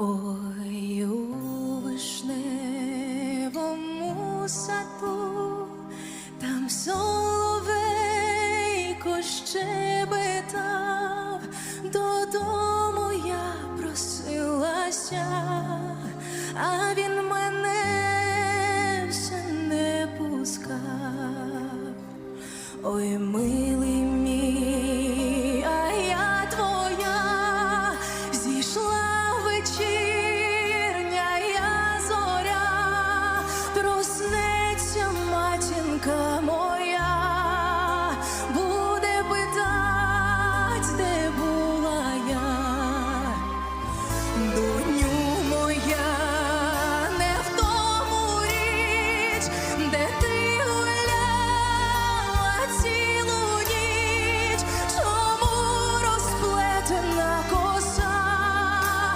Ой, у вишневому саду, там соловейко щебетав, додому я просилася, а він мене все не пускав. Ой, ми 隔膜